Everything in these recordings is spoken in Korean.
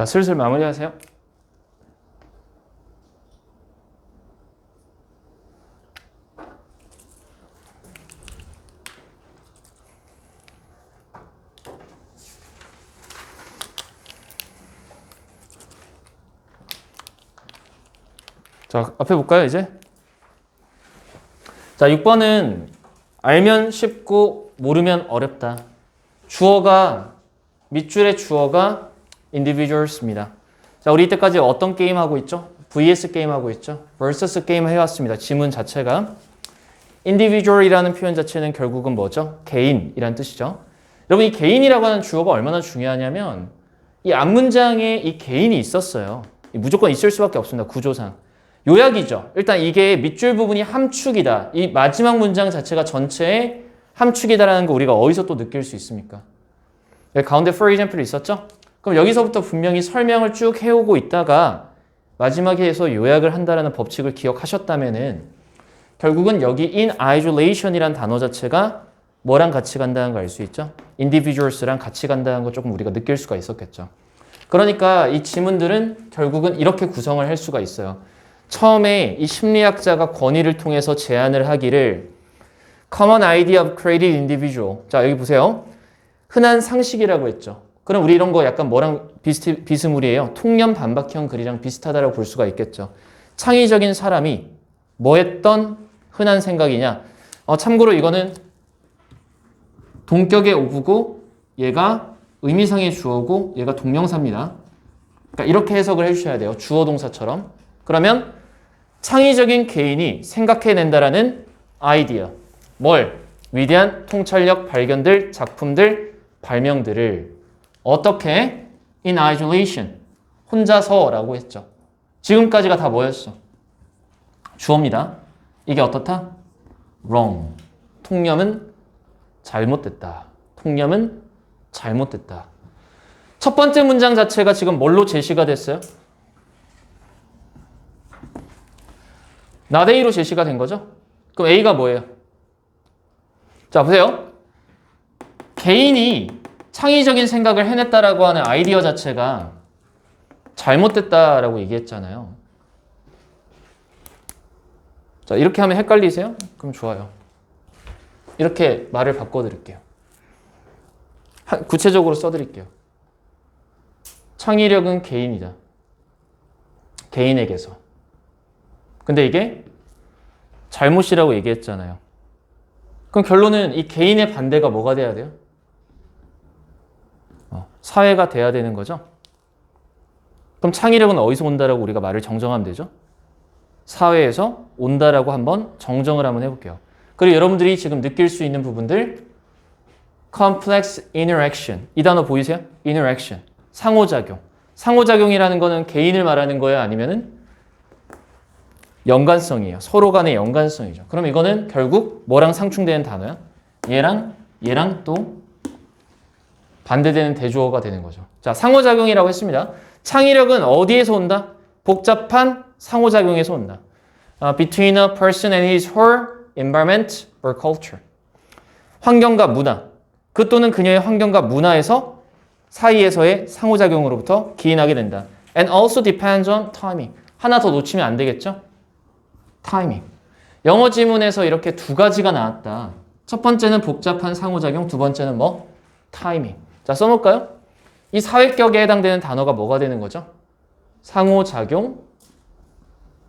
자, 슬슬 마무리하세요. 자, 앞에 볼까요, 이제? 자, 6번은 알면 쉽고 모르면 어렵다. 주어가 밑줄의 주어가 individuals입니다. 자, 우리 이때까지 어떤 게임 하고 있죠? vs 게임 하고 있죠? versus 게임 해왔습니다. 지문 자체가 individual이라는 표현 자체는 결국은 뭐죠? 개인이란 뜻이죠. 여러분 이 개인이라고 하는 주어가 얼마나 중요하냐면 이 앞문장에 이 개인이 있었어요. 무조건 있을 수밖에 없습니다. 구조상. 요약이죠. 일단 이게 밑줄 부분이 함축이다. 이 마지막 문장 자체가 전체의 함축이다라는 거 우리가 어디서 또 느낄 수 있습니까? 여기 가운데 for example 있었죠? 그럼 여기서부터 분명히 설명을 쭉 해오고 있다가 마지막에 해서 요약을 한다라는 법칙을 기억하셨다면은 결국은 여기 in isolation이란 단어 자체가 뭐랑 같이 간다는 걸 알 수 있죠? individuals랑 같이 간다는 거 조금 우리가 느낄 수가 있었겠죠. 그러니까 이 지문들은 결국은 이렇게 구성을 할 수가 있어요. 처음에 이 심리학자가 권위를 통해서 제안을 하기를 common idea of created individual. 자, 여기 보세요. 흔한 상식이라고 했죠. 그럼 우리 이런 거 약간 뭐랑 비슷, 비스무리해요? 통념 반박형 글이랑 비슷하다라고 볼 수가 있겠죠. 창의적인 사람이 뭐 했던 흔한 생각이냐? 어, 참고로 이거는 동격의 오브고 얘가 의미상의 주어고 얘가 동명사입니다. 그러니까 이렇게 해석을 해주셔야 돼요. 주어 동사처럼. 그러면 창의적인 개인이 생각해낸다라는 아이디어. 뭘? 위대한 통찰력 발견들, 작품들, 발명들을 어떻게? in isolation. 혼자서라고 했죠. 지금까지가 다 뭐였어? 주어입니다. 이게 어떻다? wrong. 통념은 잘못됐다. 통념은 잘못됐다. 첫 번째 문장 자체가 지금 뭘로 제시가 됐어요? 나데이로 제시가 된 거죠? 그럼 A가 뭐예요? 자, 보세요. 개인이 창의적인 생각을 해냈다라고 하는 아이디어 자체가 잘못됐다라고 얘기했잖아요. 자, 이렇게 하면 헷갈리세요? 그럼 좋아요. 이렇게 말을 바꿔드릴게요. 하- 구체적으로 써드릴게요. 창의력은 개인이다. 개인에게서. 근데 이게 잘못이라고 얘기했잖아요. 그럼 결론은 이 개인의 반대가 뭐가 돼야 돼요? 어, 사회가 돼야 되는 거죠? 그럼 창의력은 어디서 온다라고 우리가 말을 정정하면 되죠? 사회에서 온다라고 한번 정정을 한번 해볼게요. 그리고 여러분들이 지금 느낄 수 있는 부분들 complex interaction 이 단어 보이세요? interaction 상호작용 상호작용이라는 거는 개인을 말하는 거예요? 아니면은 연관성이에요. 서로 간의 연관성이죠. 그럼 이거는 결국 뭐랑 상충되는 단어야? 얘랑 얘랑 또 반대되는 대조어가 되는 거죠. 자, 상호작용이라고 했습니다. 창의력은 어디에서 온다? 복잡한 상호작용에서 온다. 아, between a person and his her environment or culture. 환경과 문화. 그 또는 그녀의 환경과 문화에서 사이에서의 상호작용으로부터 기인하게 된다. And also depends on timing. 하나 더 놓치면 안 되겠죠? 타이밍. 영어 지문에서 이렇게 두 가지가 나왔다. 첫 번째는 복잡한 상호작용, 두 번째는 뭐? 타이밍. 자, 써놓을까요? 이 사회격에 해당되는 단어가 뭐가 되는 거죠? 상호작용,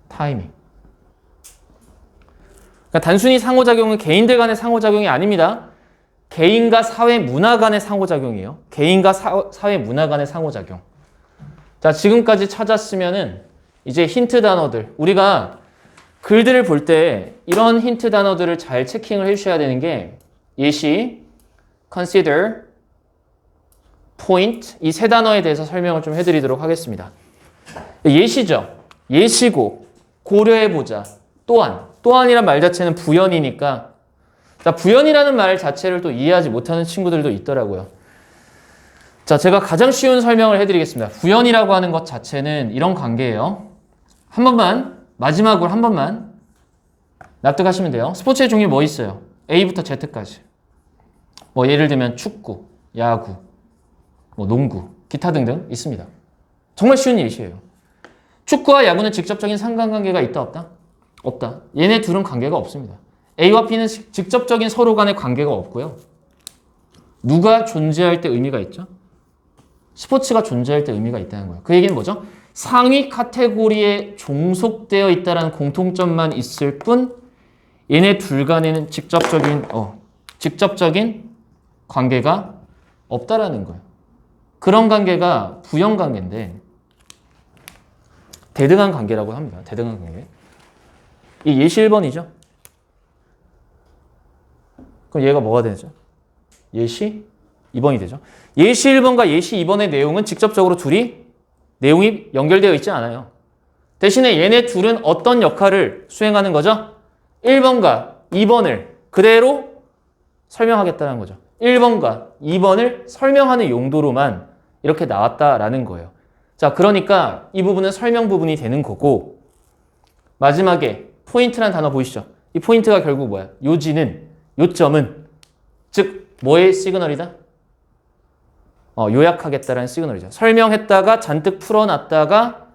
타이밍. 그러니까 단순히 상호작용은 개인들 간의 상호작용이 아닙니다. 개인과 사회 문화 간의 상호작용이에요. 개인과 사, 사회 문화 간의 상호작용. 자, 지금까지 찾았으면은 이제 힌트 단어들. 우리가 글들을 볼 때 이런 힌트 단어들을 잘 체킹을 해주셔야 되는 게 예시, consider, point 이세 단어에 대해서 설명을 좀 해드리도록 하겠습니다. 예시죠. 예시고 고려해보자. 또한 또한이란 말 자체는 부연이니까 자 부연이라는 말 자체를 또 이해하지 못하는 친구들도 있더라고요. 자 제가 가장 쉬운 설명을 해드리겠습니다. 부연이라고 하는 것 자체는 이런 관계예요. 한 번만 마지막으로 한 번만 납득하시면 돼요. 스포츠의 종류 뭐 있어요? A부터 Z까지. 뭐 예를 들면 축구, 야구, 뭐 농구, 기타 등등 있습니다. 정말 쉬운 예시예요. 축구와 야구는 직접적인 상관관계가 있다 없다? 없다. 얘네 둘은 관계가 없습니다. A와 B는 시- 직접적인 서로 간의 관계가 없고요. 누가 존재할 때 의미가 있죠? 스포츠가 존재할 때 의미가 있다는 거예요. 그 얘기는 뭐죠? 상위 카테고리에 종속되어 있다는 공통점만 있을 뿐 얘네 둘 간에는 직접적인 어 직접적인 관계가 없다라는 거예요. 그런 관계가 부연 관계인데 대등한 관계라고 합니다. 대등한 관계. 이 예시 1번이죠. 그럼 얘가 뭐가 되죠? 예시 2번이 되죠. 예시 1번과 예시 2번의 내용은 직접적으로 둘이 내용이 연결되어 있지 않아요. 대신에 얘네 둘은 어떤 역할을 수행하는 거죠? 1번과 2번을 그대로 설명하겠다는 거죠. 1번과 2번을 설명하는 용도로만 이렇게 나왔다라는 거예요. 자, 그러니까 이 부분은 설명 부분이 되는 거고 마지막에 포인트란 단어 보이시죠? 이 포인트가 결국 뭐야? 요지는 요점은 즉 뭐의 시그널이다? 어, 요약하겠다라는 시그널이죠. 설명했다가 잔뜩 풀어놨다가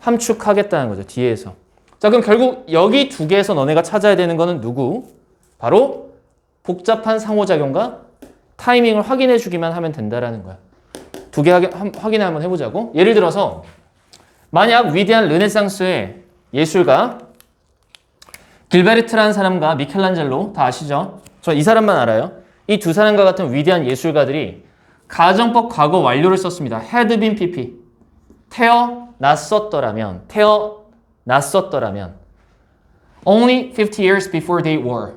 함축하겠다는 거죠. 뒤에서. 자, 그럼 결국 여기 두 개에서 너네가 찾아야 되는 거는 누구? 바로 복잡한 상호작용과 타이밍을 확인해 주기만 하면 된다라는 거야. 두 개 확인을 한번 해보자고. 예를 들어서 만약 위대한 르네상스의 예술가 길베르트라는 사람과 미켈란젤로 다 아시죠? 저 이 사람만 알아요. 이 두 사람과 같은 위대한 예술가들이 가정법 과거 완료를 썼습니다. had been pp. 태어났었더라면, 태어났었더라면 only 50 years before they were.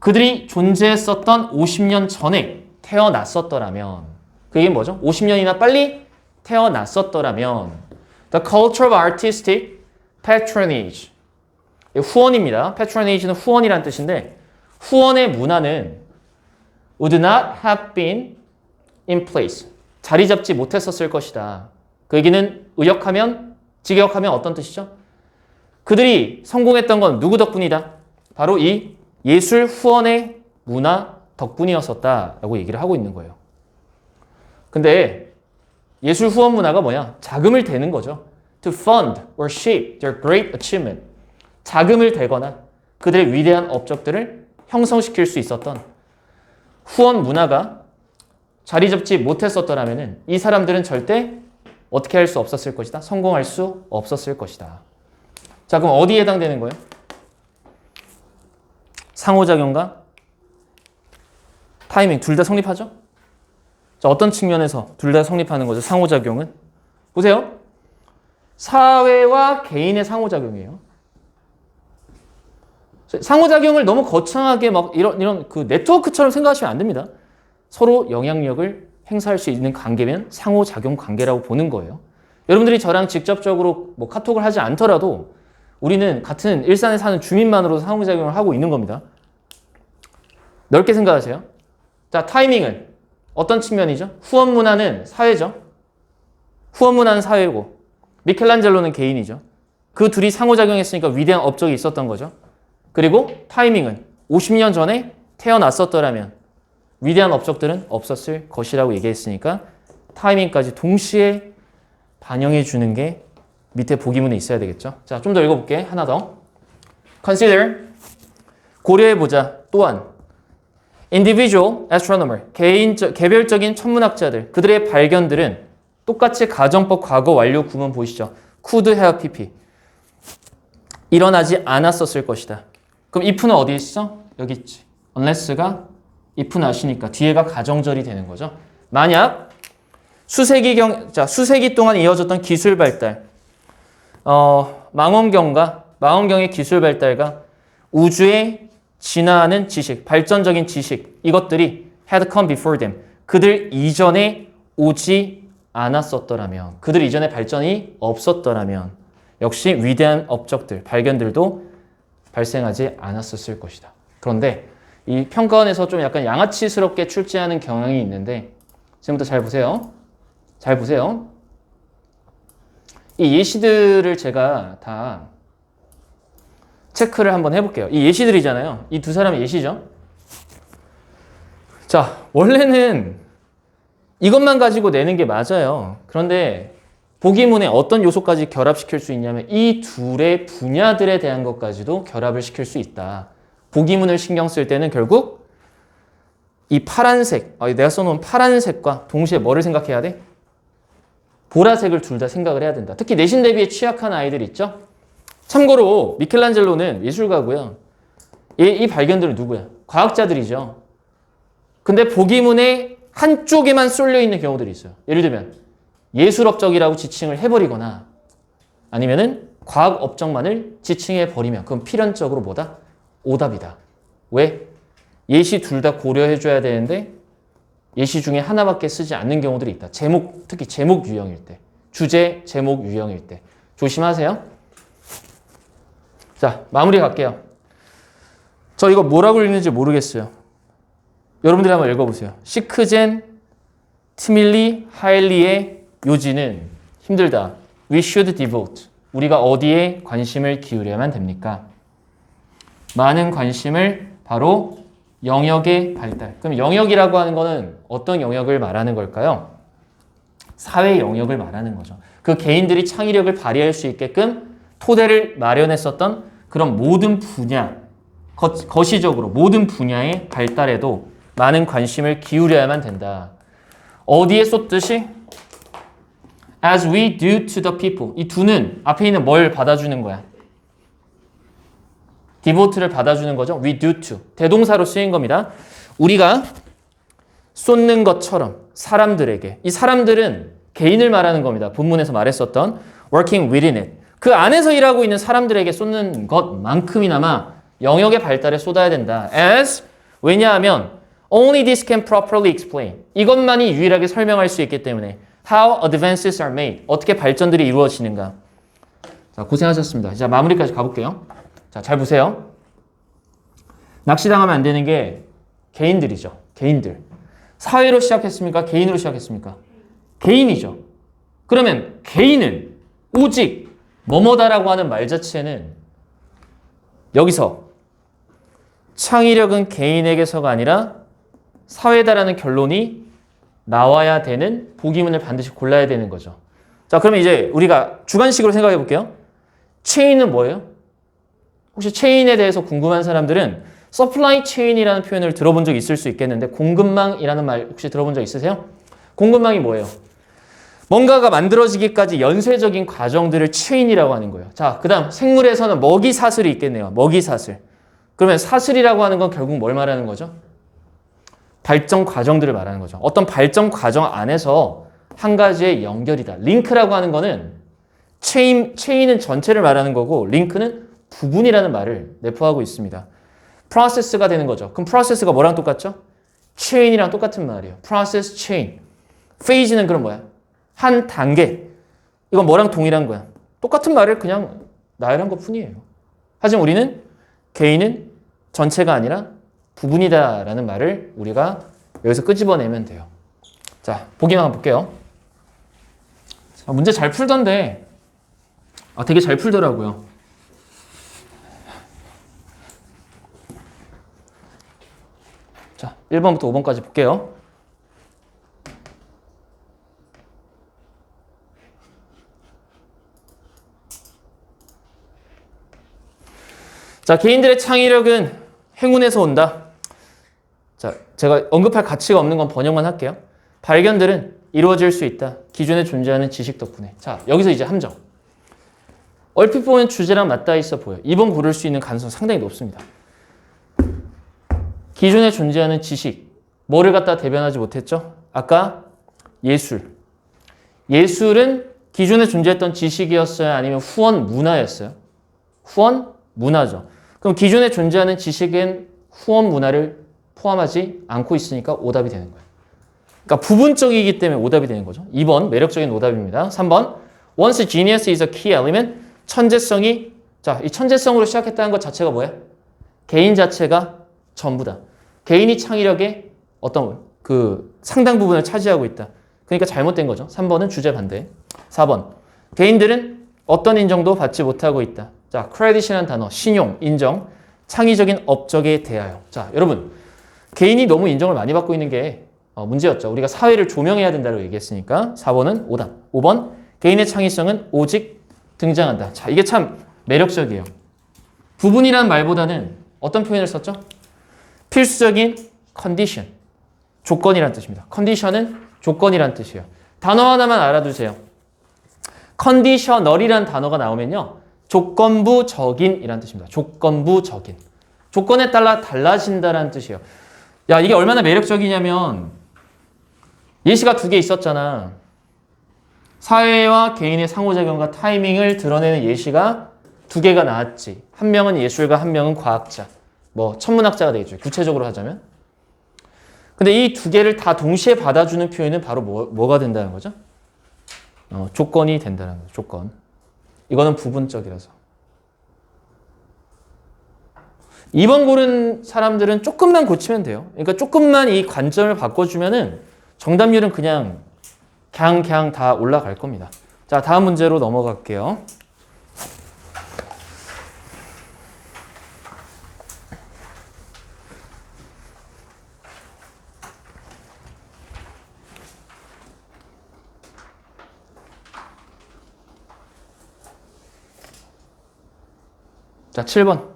그들이 존재했었던 50년 전에 태어났었더라면 그게 뭐죠? 50년이나 빨리 태어났었더라면 The culture of artistic patronage 후원입니다. patronage는 후원이란 뜻인데 후원의 문화는 would not have been in place. 자리 잡지 못했었을 것이다. 그 얘기는 의역하면 직역하면 어떤 뜻이죠? 그들이 성공했던 건 누구 덕분이다? 바로 이 예술 후원의 문화 덕분이었었다라고 얘기를 하고 있는 거예요. 근데 예술 후원 문화가 뭐냐? 자금을 대는 거죠. To fund or shape their great achievement. 자금을 대거나 그들의 위대한 업적들을 형성시킬 수 있었던 후원 문화가 자리 잡지 못했었더라면 이 사람들은 절대 어떻게 할 수 없었을 것이다. 성공할 수 없었을 것이다. 자, 그럼 어디에 해당되는 거예요? 상호작용과 타이밍 둘 다 성립하죠? 자, 어떤 측면에서 둘 다 성립하는 거죠? 상호작용은? 보세요. 사회와 개인의 상호작용이에요. 상호작용을 너무 거창하게 막 이런, 이런 그 네트워크처럼 생각하시면 안 됩니다. 서로 영향력을 행사할 수 있는 관계면 상호작용 관계라고 보는 거예요. 여러분들이 저랑 직접적으로 뭐 카톡을 하지 않더라도 우리는 같은 일산에 사는 주민만으로도 상호작용을 하고 있는 겁니다. 넓게 생각하세요. 자, 타이밍은 어떤 측면이죠? 후원 문화는 사회죠. 후원 문화는 사회고 미켈란젤로는 개인이죠. 그 둘이 상호작용했으니까 위대한 업적이 있었던 거죠. 그리고 타이밍은 50년 전에 태어났었더라면 위대한 업적들은 없었을 것이라고 얘기했으니까 타이밍까지 동시에 반영해 주는 게 밑에 보기문에 있어야 되겠죠. 자, 좀 더 읽어볼게. 하나 더. Consider 고려해 보자. 또한 individual astronomer 개인 개별적인 천문학자들 그들의 발견들은 똑같이 가정법 과거 완료 구문 보이시죠? could have pp 일어나지 않았었을 것이다. 그럼 if는 어디 있어? 여기 있지. unless가 if 나시니까 뒤에가 가정절이 되는 거죠. 만약 수세기 경, 자, 수세기 동안 이어졌던 기술 발달, 어, 망원경과 망원경의 기술 발달과 우주에 진화하는 지식, 발전적인 지식, 이것들이 had come before them. 그들 이전에 오지 않았었더라면, 그들 이전에 발전이 없었더라면, 역시 위대한 업적들, 발견들도 발생하지 않았었을 것이다. 그런데 이 평가원에서 좀 약간 양아치스럽게 출제하는 경향이 있는데 지금부터 잘 보세요. 잘 보세요. 이 예시들을 제가 다 체크를 한번 해볼게요. 이 예시들이잖아요. 이 두 사람의 예시죠. 자, 원래는 이것만 가지고 내는 게 맞아요. 그런데 보기문에 어떤 요소까지 결합시킬 수 있냐면 이 둘의 분야들에 대한 것까지도 결합을 시킬 수 있다. 보기문을 신경 쓸 때는 결국 이 파란색, 아, 내가 써놓은 파란색과 동시에 뭐를 생각해야 돼? 보라색을 둘 다 생각을 해야 된다. 특히 내신 대비에 취약한 아이들 있죠? 참고로 미켈란젤로는 예술가고요. 이, 이 발견들은 누구야? 과학자들이죠. 근데 보기문에 한쪽에만 쏠려 있는 경우들이 있어요. 예를 들면 예술업적이라고 지칭을 해버리거나 아니면은 과학업적만을 지칭해 버리면 그건 필연적으로 뭐다? 오답이다. 왜? 예시 둘 다 고려해줘야 되는데 예시 중에 하나밖에 쓰지 않는 경우들이 있다. 제목, 특히 제목 유형일 때. 주제, 제목 유형일 때. 조심하세요. 자, 마무리 갈게요. 저 이거 뭐라고 읽는지 모르겠어요. 여러분들이 한번 읽어보세요. 시크젠, 티밀리, 하일리의 요지는 힘들다. We should devote. 우리가 어디에 관심을 기울여야만 됩니까? 많은 관심을 바로 영역의 발달. 그럼 영역이라고 하는 거는 어떤 영역을 말하는 걸까요? 사회 영역을 말하는 거죠. 그 개인들이 창의력을 발휘할 수 있게끔 토대를 마련했었던 그런 모든 분야, 거, 거시적으로 모든 분야의 발달에도 많은 관심을 기울여야만 된다. 어디에 쏟듯이 as we do to the people. 이 do는 앞에 있는 뭘 받아주는 거야? devote를 받아주는 거죠. we do to. 대동사로 쓰인 겁니다. 우리가 쏟는 것처럼 사람들에게. 이 사람들은 개인을 말하는 겁니다. 본문에서 말했었던 working within it. 그 안에서 일하고 있는 사람들에게 쏟는 것만큼이나마 영역의 발달에 쏟아야 된다. as 왜냐하면 only this can properly explain. 이것만이 유일하게 설명할 수 있기 때문에 how advances are made. 어떻게 발전들이 이루어지는가. 자, 고생하셨습니다. 자, 마무리까지 가볼게요. 자, 잘 보세요. 낚시당하면 안 되는 게 개인들이죠. 개인들. 사회로 시작했습니까? 개인으로 시작했습니까? 개인이죠. 그러면 개인은 오직 뭐뭐다라고 하는 말 자체는 여기서 창의력은 개인에게서가 아니라 사회다라는 결론이 나와야 되는 보기문을 반드시 골라야 되는 거죠. 자, 그러면 이제 우리가 주관식으로 생각해 볼게요. 체인은 뭐예요? 혹시 체인에 대해서 궁금한 사람들은 서플라이 체인이라는 표현을 들어본 적 있을 수 있겠는데 공급망이라는 말 혹시 들어본 적 있으세요? 공급망이 뭐예요? 뭔가가 만들어지기까지 연쇄적인 과정들을 체인이라고 하는 거예요. 자, 그 다음 생물에서는 먹이 사슬이 있겠네요. 먹이 사슬. 그러면 사슬이라고 하는 건 결국 뭘 말하는 거죠? 발전 과정들을 말하는 거죠. 어떤 발전 과정 안에서 한 가지의 연결이다. 링크라고 하는 거는 체인, 체인은 전체를 말하는 거고 링크는 부분이라는 말을 내포하고 있습니다. 프로세스가 되는 거죠. 그럼 프로세스가 뭐랑 똑같죠? 체인이랑 똑같은 말이에요. 프로세스 체인. 페이지는 그럼 뭐야? 한 단계. 이건 뭐랑 동일한 거야? 똑같은 말을 그냥 나열한 것 뿐이에요. 하지만 우리는 개인은 전체가 아니라 부분이다라는 말을 우리가 여기서 끄집어내면 돼요. 자, 보기만 볼게요. 아, 문제 잘 풀던데, 아, 되게 잘 풀더라고요. 자, 1번부터 5번까지 볼게요. 자, 개인들의 창의력은 행운에서 온다. 자, 제가 언급할 가치가 없는 건 번역만 할게요. 발견들은 이루어질 수 있다. 기존에 존재하는 지식 덕분에. 자, 여기서 이제 함정. 얼핏 보면 주제랑 맞닿아 있어 보여. 2번 고를 수 있는 가능성 상당히 높습니다. 기존에 존재하는 지식. 뭐를 갖다 대변하지 못했죠? 아까 예술. 예술은 기존에 존재했던 지식이었어요? 아니면 후원 문화였어요? 후원 문화죠. 그럼 기존에 존재하는 지식은 후원 문화를 포함하지 않고 있으니까 오답이 되는 거예요. 그러니까 부분적이기 때문에 오답이 되는 거죠. 2번 매력적인 오답입니다. 3번 once genius is a key element 천재성이 자, 이 천재성으로 시작했다는 것 자체가 뭐야? 개인 자체가 전부다. 개인이 창의력의 어떤 그 상당 부분을 차지하고 있다. 그러니까 잘못된 거죠. 3번은 주제 반대. 4번 개인들은 어떤 인정도 받지 못하고 있다. 자, 크레딧이라는 단어, 신용, 인정, 창의적인 업적에 대하여. 자, 여러분, 개인이 너무 인정을 많이 받고 있는 게 어, 문제였죠. 우리가 사회를 조명해야 된다고 얘기했으니까 4번은 오답. 5번, 개인의 창의성은 오직 등장한다. 자, 이게 참 매력적이에요. 부분이란 말보다는 어떤 표현을 썼죠? 필수적인 컨디션, 조건이란 뜻입니다. 컨디션은 조건이란 뜻이에요. 단어 하나만 알아두세요. 컨디셔널이란 단어가 나오면요. 조건부적인이란 뜻입니다. 조건부적인. 조건에 따라 달라진다라는 뜻이에요. 야, 이게 얼마나 매력적이냐면 예시가 두 개 있었잖아. 사회와 개인의 상호작용과 타이밍을 드러내는 예시가 두 개가 나왔지. 한 명은 예술가, 한 명은 과학자. 뭐 천문학자가 되겠죠. 구체적으로 하자면. 근데 이 두 개를 다 동시에 받아주는 표현은 바로 뭐, 뭐가 된다는 거죠? 어, 조건이 된다는 거죠. 조건. 이거는 부분적이라서. 2번 고른 사람들은 조금만 고치면 돼요. 그러니까 조금만 이 관점을 바꿔주면은 정답률은 그냥 그냥 그냥 다 올라갈 겁니다. 자, 다음 문제로 넘어갈게요. 자, 7번.